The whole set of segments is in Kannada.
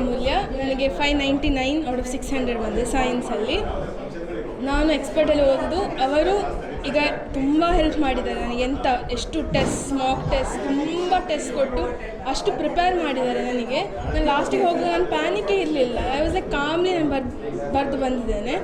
ಅಮೂಲ್ಯ. ನನಗೆ five ninety nine out of six hundred ಬಂದಿದೆ ಸೈನ್ಸಲ್ಲಿ ನಾನು ಎಕ್ಸ್ಪರ್ಟಲ್ಲಿ ಓದಿದ್ದು, ಅವರು ಈಗ ತುಂಬ ಹೆಲ್ಪ್ ಮಾಡಿದ್ದಾರೆ ನನಗೆ. ಎಂಥ ಎಷ್ಟು ಟೆಸ್ಟ್ ಮಾಕ್ ಟೆಸ್ಟ್ ತುಂಬ ಟೆಸ್ಟ್ ಕೊಟ್ಟು ಅಷ್ಟು ಪ್ರಿಪೇರ್ ಮಾಡಿದ್ದಾರೆ ನನಗೆ. ನಾನು ಲಾಸ್ಟಿಗೆ ಹೋಗಿ ನಾನು ಪ್ಯಾನಿಕೇ ಇರಲಿಲ್ಲ. ಐ ವಾಸ್ ಎ ಕಾಮ್ಲಿ ನಾನು ಬರ್ದು ಬರೆದು ಬಂದಿದ್ದೇನೆ.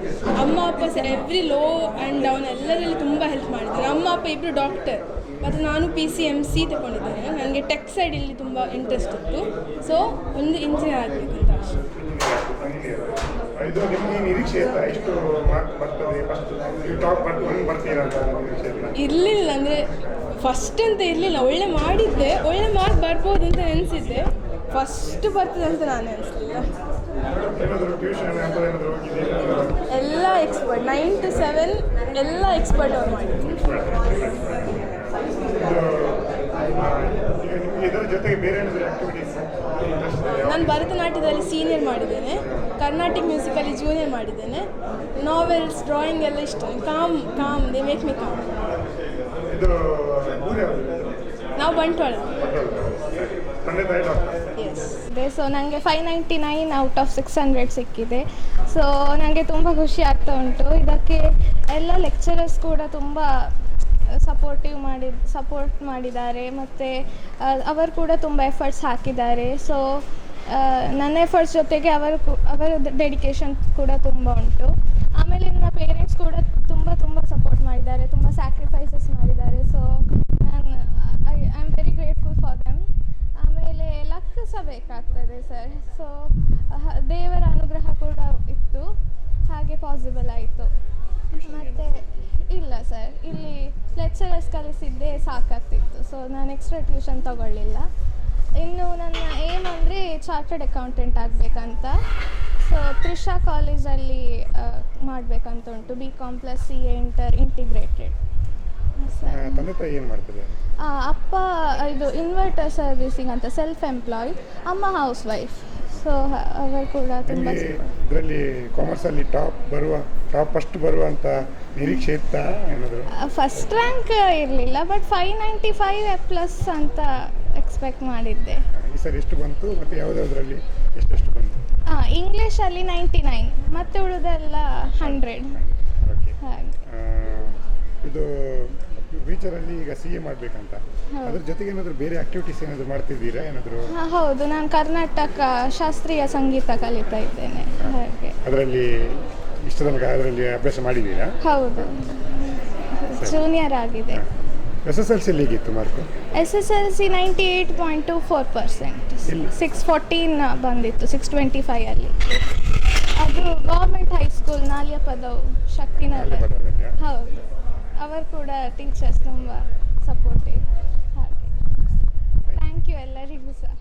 ಅಮ್ಮ, ಅಪ್ಪ ಎವ್ರಿ ಲೋ ಆ್ಯಂಡ್ ಡೌನ್ ಎಲ್ಲರಲ್ಲಿ ತುಂಬ ಹೆಲ್ಪ್ ಮಾಡಿದ್ದಾರೆ. ಅಮ್ಮ ಅಪ್ಪ ಇಬ್ಬರು ಡಾಕ್ಟರ್ ಮತ್ತು ನಾನು ಪಿ ಸಿ ಎಂ ಸಿ ತಗೊಂಡಿದ್ದೇನೆ. ನನಗೆ ಟೆಕ್ ಸೈಡಲ್ಲಿ ತುಂಬ ಇಂಟ್ರೆಸ್ಟ್ ಇತ್ತು. ಸೊ ಒಂದು ಇಂಜಿನಿಯರ್ ಆಗಬೇಕಂತ ಅಷ್ಟೆ ಇದು ನಿಮಗೆ ನಿರೀಕ್ಷೆ ಎಷ್ಟು ಮಾರ್ಕ್ ಬರ್ತದೆ ಫಸ್ಟ್ ಟಾಪ್ ಒಂದು ಬರ್ತೀರಾ ಅಂತ ನಿರೀಕ್ಷೆ ಇಲ್ಲ ಇರಲಿಲ್ಲ ಅಂದರೆ ಫಸ್ಟ್ ಅಂತ ಇರಲಿಲ್ಲ ಒಳ್ಳೆ ಮಾಡಿದ್ದೆ ಒಳ್ಳೆ ಮಾರ್ಕ್ ಬರ್ಬೋದು ಅಂತ ನೆನೆಸಿದ್ದೆ ಫಸ್ಟ್ ಬರ್ತದೆ ಅಂತ ನಾನು ಅನಿಸ್ಲಿಲ್ಲ ಎಲ್ಲ ಎಕ್ಸ್ಪರ್ಟ್ ನೈನ್ ಟು ಸೆವೆನ್ ಎಲ್ಲ ಎಕ್ಸ್ಪರ್ಟ್ ಅವ್ರು ಮಾಡಿದ್ರು ಈಗ ನಿಮಗೆ ಇದರ ಜೊತೆಗೆ ಬೇರೆ ಏನಾದರೂ ಆಕ್ಟಿವಿಟೀಸ್ ಇಂಟ್ರೆಸ್ಟ್ ನಾನು ಭರತನಾಟ್ಯದಲ್ಲಿ ಸೀನಿಯರ್ ಮಾಡಿದ್ದೇನೆ. ಕರ್ನಾಟಿಕ್ ಮ್ಯೂಸಿಕಲ್ಲಿ ಜೂನಿಯರ್ ಮಾಡಿದ್ದೇನೆ. ನಾವೆಲ್ಸ್ ಡ್ರಾಯಿಂಗ್ ಎಲ್ಲ ಇಷ್ಟ. Calm calm they make me calm ನಾವು ಬಂಟ್ವಾಳ ಎಸ್ ಇದೆ ಸೊ ನನಗೆ five ninety nine out of six hundred ಸಿಕ್ಕಿದೆ. ಸೊ ನನಗೆ ತುಂಬ ಖುಷಿ ಆಗ್ತಾ ಉಂಟು. ಇದಕ್ಕೆ ಎಲ್ಲ ಲೆಕ್ಚರರ್ಸ್ ಕೂಡ ತುಂಬ ಸಪೋರ್ಟಿವ್ ಮಾಡಿ ಸಪೋರ್ಟ್ ಮಾಡಿದ್ದಾರೆ. ಮತ್ತು ಅವರು ಕೂಡ ತುಂಬ ಎಫರ್ಟ್ಸ್ ಹಾಕಿದ್ದಾರೆ. ಸೊ ನನ್ನ ಎಫರ್ಟ್ಸ್ ಜೊತೆಗೆ ಅವರ ಅವರ ಡೆಡಿಕೇಶನ್ ಕೂಡ ತುಂಬ ಉಂಟು. ಆಮೇಲೆ ನನ್ನ ಪೇರೆಂಟ್ಸ್ ಕೂಡ ತುಂಬ ತುಂಬ ಸಪೋರ್ಟ್ ಮಾಡಿದ್ದಾರೆ, ತುಂಬ ಸ್ಯಾಕ್ರಿಫೈಸಸ್ ಮಾಡಿದ್ದಾರೆ. ಸೊ ನಾನು I am very grateful for them ಆಮೇಲೆ ಲಕ್ ಸಹ ಬೇಕಾಗ್ತದೆ ಸರ್ ಸೊ ದೇವರ ಅನುಗ್ರಹ ಕೂಡ ಇತ್ತು. ಹಾಗೆ ಪಾಸಿಬಲ್ ಆಯಿತು. ಮತ್ತು, ಇಲ್ಲ ಸರ್ ಇಲ್ಲಿ ಲೆಕ್ಚರರ್ಸ್ ಕಲಿಸಿದ್ದೇ ಸಾಕಾಗ್ತಿತ್ತು. ಸೊ ನಾನು ಎಕ್ಸ್ಟ್ರಾ ಟ್ಯೂಷನ್ ತಗೊಳ್ಳಿಲ್ಲ. ಇನ್ನು ನನ್ನ ಏಮ್ ಅಂದರೆ ಚಾರ್ಟರ್ಡ್ ಅಕೌಂಟೆಂಟ್ ಆಗಬೇಕಂತ. ಸೊ ತ್ರಿಷಾ ಕಾಲೇಜಲ್ಲಿ ಮಾಡಬೇಕಂತ ಉಂಟು B com plus C A inter integrated sir. ತಂದೆ ತಾಯಿ ಏನು ಮಾಡ್ತಾರೆ? ಅಪ್ಪ ಇದು ಇನ್ವರ್ಟರ್ ಸರ್ವಿಸಿಂಗ್ ಅಂತ ಸೆಲ್ಫ್ ಎಂಪ್ಲಾಯ್ ಅಮ್ಮ ಹೌಸ್ ವೈಫ್ ಸೊ ಅವರು ಕೂಡ ತುಂಬ ಇದರಲ್ಲಿ ಕಾಮರ್ಸಲ್ಲಿ ಟಾಪ್ ಬರುವ ಟಾಪ್ ಫಸ್ಟ್ ಬರುವಂತ ನಿರೀಕ್ಷೆ ಇತ್ತಾ ಏನಾದರೂ? ಫಸ್ಟ್ ರ್ಯಾಂಕ್ ಇರಲಿಲ್ಲ but five ninety five plus ಅಂತ ಎಕ್ಸ್ಪೆಕ್ಟ್ ಮಾಡಿದ್ದೆ. ಈ ಸರಿ ಎಷ್ಟು ಬಂತು ಮತ್ತು ಯಾವುದಾದ್ರಲ್ಲಿ ಎಷ್ಟು ಬಂತು? ಹಾಂ ಇಂಗ್ಲೀಷಲ್ಲಿ ನೈಂಟಿ ನೈನ್ ಮತ್ತೆ ಉಳಿದೆಲ್ಲ ಹಂಡ್ರೆಡ್. ಓಕೆ ಹಾಗೆ. ಇದು ಫ್ಯೂಚರಲ್ಲಿ ಈಗ ಸಿ ಎ ಮಾಡಬೇಕಂತ. ಅದ್ರ ಜೊತೆಗೆ ಏನಾದರೂ ಬೇರೆ ಆಕ್ಟಿವಿಟೀಸ್ ಏನಾದರೂ ಮಾಡ್ತಿದ್ದೀರಾ? ಏನಾದರೂ ಹಾಂ ಹೌದು. ನಾನು ಕರ್ನಾಟಕ ಶಾಸ್ತ್ರೀಯ ಸಂಗೀತ ಕಲಿತಾ ಇದ್ದೇನೆ. ಹಾಗೆ. ಅದರಲ್ಲಿ ಇಷ್ಟ ತನಕ ಅದರಲ್ಲಿ ಅಭ್ಯಾಸ ಮಾಡಿದ್ದೀರಾ? ಹೌದು. ಜೂನಿಯರ್ ಆಗಿದೆ. ಎಸ್ ಎಸ್ ಎಲ್ ಸಿ ಹೇಗಿತ್ತು mark S S L C ninety eight point two four percent six fourteen ಬಂದಿತ್ತು ಸಿಕ್ಸ್ ಟ್ವೆಂಟಿ ಫೈಯಲ್ಲಿ ಅದು ಗೌರ್ಮೆಂಟ್ ಹೈಸ್ಕೂಲ್ ನಾಲ್ಯಪದವು ಶಕ್ತಿನಗರ ಹೌದು. ಅವರು ಕೂಡ ಟೀಚರ್ಸ್ ತುಂಬ ಸಪೋರ್ಟಿವ್ ಹಾಗೆ. ಥ್ಯಾಂಕ್ ಯು ಎಲ್ಲರಿಗೂ ಸಹ.